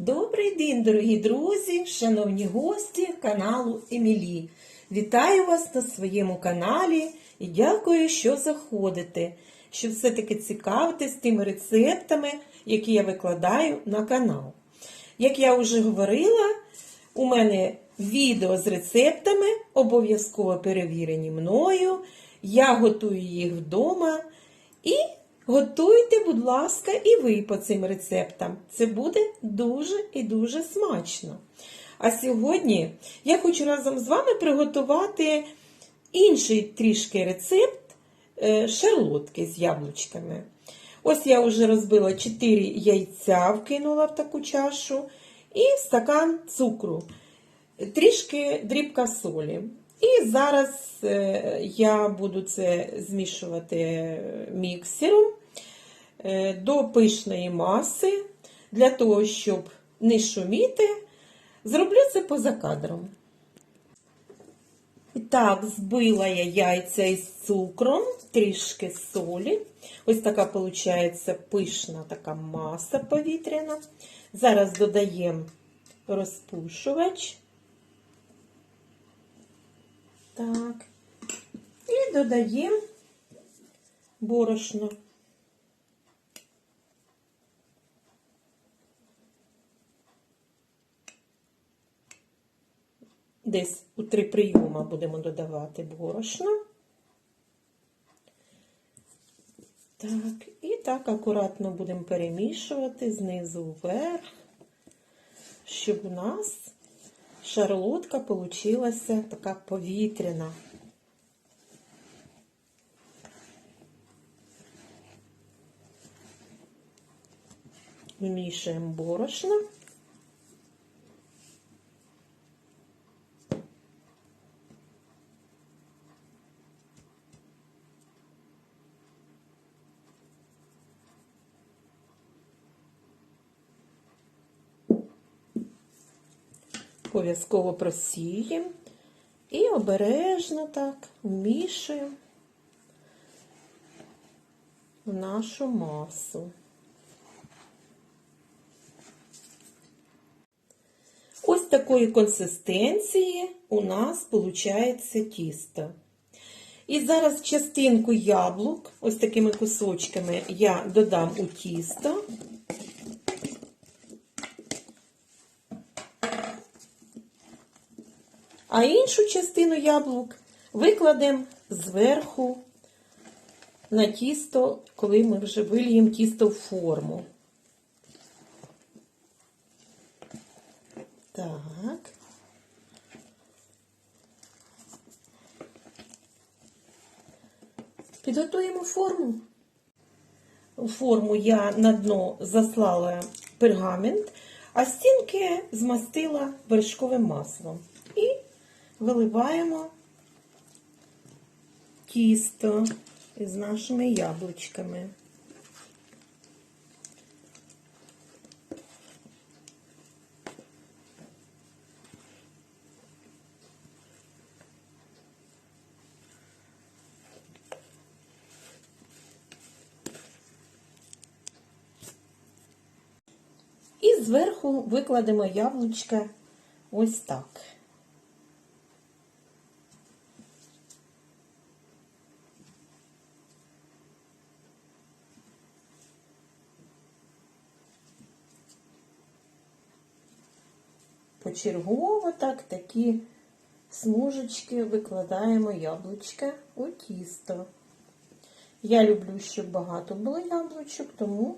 Добрий день, дорогі друзі, шановні гості каналу Емілі. Вітаю вас на своєму каналі і дякую, що заходите, що все-таки цікавитесь тими рецептами, які я викладаю на канал. Як я вже говорила, у мене відео з рецептами обов'язково перевірені мною. Я готую їх вдома і готуйте, будь ласка, і ви по цим рецептам. Це буде дуже і дуже смачно. А сьогодні я хочу разом з вами приготувати інший трішки рецепт е, шарлотки з яблучками. Ось я вже розбила 4 яйця, вкинула в таку чашу і стакан цукру, трішки дрібка солі. І зараз е, я буду це змішувати міксером е, до пишної маси, для того, щоб не шуміти, зроблю це поза кадром. І так, збила я яйця із цукром, трішки солі. Ось така виходить пишна така маса повітряна. Зараз додаємо розпушувач. Так. І додаємо борошно. Десь у три прийома будемо додавати борошно. Так, і так акуратно будемо перемішувати знизу вверх, щоб у нас шарлотка получилася така повітряна. Вмішуємо борошно. Обов'язково просіємо і обережно так вмішуємо в нашу масу. Ось такої консистенції у нас виходить тісто. І зараз частинку яблук, ось такими кусочками, я додам у тісто. А іншу частину яблук викладемо зверху на тісто, коли ми вже вильємо тісто в форму. Так. Підготуємо форму. Форму я на дно заслала пергамент, а стінки змастила вершковим маслом. І виливаємо тісто з нашими яблучками. І зверху викладемо яблучка ось так. Почергово так такі смужечки викладаємо яблучка у тісто. Я люблю, щоб багато було яблучок, тому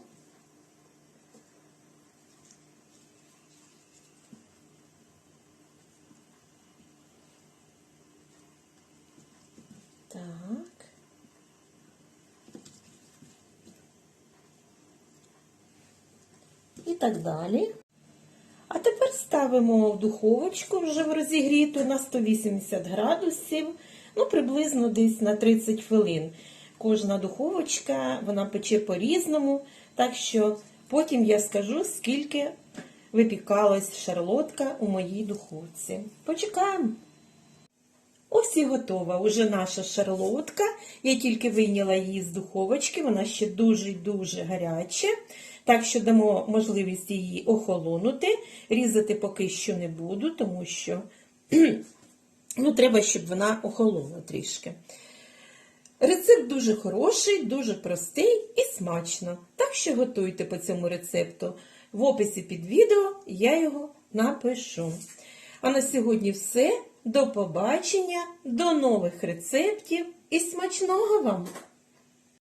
так. І так далі. Ставимо в духовочку вже в розігріту на 180 градусів, ну приблизно десь на 30 хвилин. Кожна духовочка, вона пече по-різному, так що потім я скажу, скільки випікалась шарлотка у моїй духовці. Почекаємо. Ось і готова уже наша шарлотка. Я тільки вийняла її з духовочки, вона ще дуже-дуже гаряча. Так що дамо можливість її охолонути. Різати поки що не буду, тому що ну, треба, щоб вона охолола трішки. Рецепт дуже хороший, дуже простий і смачно. Так що готуйте по цьому рецепту. В описі під відео я його напишу. А на сьогодні все. До побачення, до нових рецептів і смачного вам!